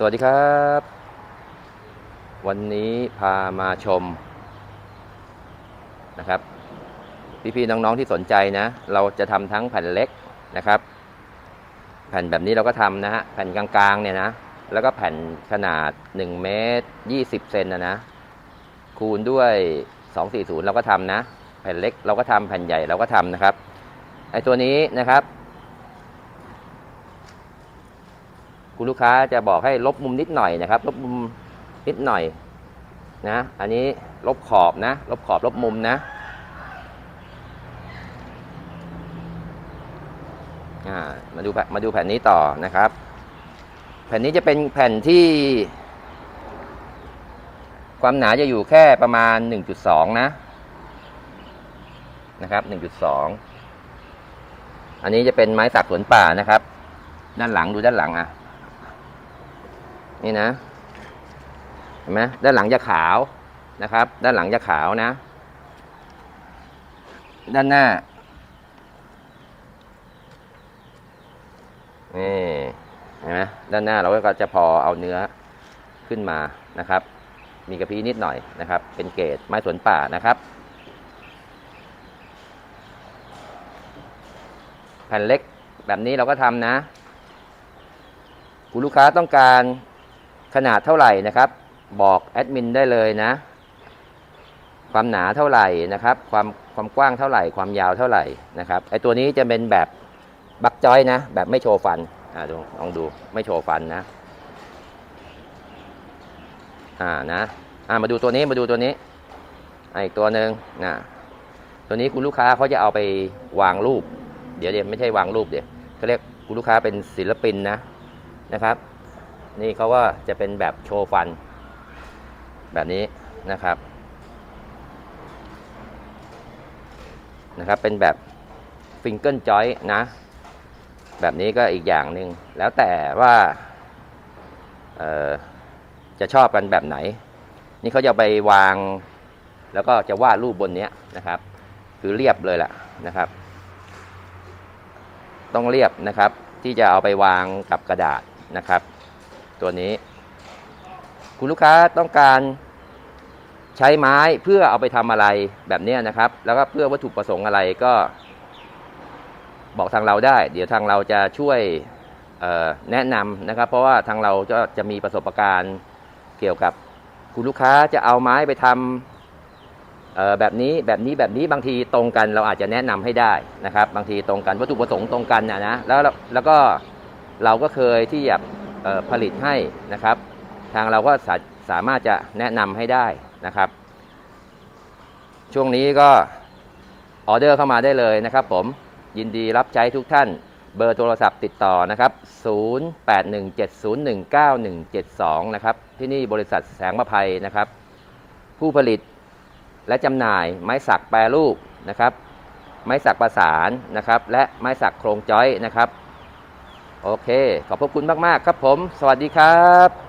สวัสดีครับ วันนี้พามาชมนะครับ พี่ๆน้องๆที่สนใจนะ เราจะทำทั้งแผ่นเล็กนะครับ แผ่นแบบนี้เราก็ทำนะฮะแผ่นกลางๆเนี่ยนะ แล้วก็แผ่นขนาด1เมตร20เซนนะนะ คูณด้วย 240 เราก็ทำนะ แผ่นเล็กเราก็ทำแผ่นใหญ่เราก็ทำนะครับไอ้ตัวนี้นะครับ คุณลูกค้าจะบอกให้ลบมุมนิดหน่อยนะครับ ลบมุมนิดหน่อยนะ อันนี้ลบขอบนะ ลบขอบลบมุมนะมาดูมาดูแผ่นนี้ต่อนะครับ แผ่นนี้จะเป็นแผ่นที่ ความหนาจะอยู่แค่ประมาณ 1.2 นะ นะครับ 1.2 อันนี้จะเป็นไม้สักสวนป่านะครับ ด้านหลังดูด้านหลังอะ นี่นะเห็นไหมด้านหลังจะขาวนะครับ ด้านหลังจะขาวนะ ด้านหน้านี่เห็นไหมด้านหน้าเราก็จะพอเอาเนื้อขึ้นมานะครับ มีกระพี้นิดหน่อยนะครับ เป็นเกรดไม้สวนป่านะครับ แผ่นเล็กแบบนี้เราก็ทำนะ คุณลูกค้าต้องการ ขนาดเท่าไหร่นะครับ บอกแอดมินได้เลยนะ ความหนาเท่าไหร่นะครับ ความความกว้างเท่าไหร่ ความยาวเท่าไหร่นะครับไอตัวนี้จะเป็นแบบบักจอยนะ แบบไม่โชว์ฟันอ่าลองดูไม่โชว์ฟันนะอ่านะอ่ามาดูตัวนี้มาดูตัวนี้อีกตัวหนึ่งนะตัวนี้คุณลูกค้าเขาจะเอาไปวางรูป เดี๋ยวเดี๋ยวไม่ใช่วางรูปเดี๋ยวเขาเรียกคุณลูกค้าเป็นศิลปินนะนะครับ นี่เขาก็จะเป็นแบบโชว์ฟัน แบบนี้นะครับนะครับ เป็นแบบฟิงเกิลจอยนะ แบบนี้ก็อีกอย่างหนึ่งแล้วแต่ว่าจะชอบกันแบบไหน นี่เขาจะไปวาง แล้วก็จะวาดรูปบนนี้นะครับ คือเรียบเลยแหละนะครับ ต้องเรียบนะครับที่จะเอาไปวางกับกระดาษนะครับ ตัวนี้ คุณลูกค้าต้องการใช้ไม้เพื่อเอาไปทำอะไรแบบนี้นะครับ แล้วก็เพื่อวัตถุประสงค์อะไรก็บอกทางเราได้ เดี๋ยวทางเราจะช่วยแนะนำนะครับ เพราะว่าทางเราจะจะมีประสบการณ์เกี่ยวกับคุณลูกค้าจะเอาไม้ไปทำแบบนี้แบบนี้แบบนี้บางทีตรงกันเราอาจจะแนะนำให้ได้นะครับ บางทีตรงกันวัตถุประสงค์ตรงกันนะนะแล้วแล้วก็เราก็เคยที่จะเอ่อ ผลิตให้นะครับ ทางเราก็สาสามารถจะแนะนำให้ได้นะครับ ช่วงนี้ก็ออเดอร์เข้ามาได้เลยนะครับ ผมยินดีรับใช้ทุกท่านเบอร์โทรศัพท์ติดต่อนะครับ 0817019172 นะครับ ที่นี่บริษัทแสงมะไพนะครับ ผู้ผลิตและจำหน่ายไม้สักแปรรูปนะครับ ไม้สักประสานนะครับ และไม้สักโครงจ้อยนะครับ โอเค ขอบพระคุณมาก ๆ ครับผม สวัสดีครับ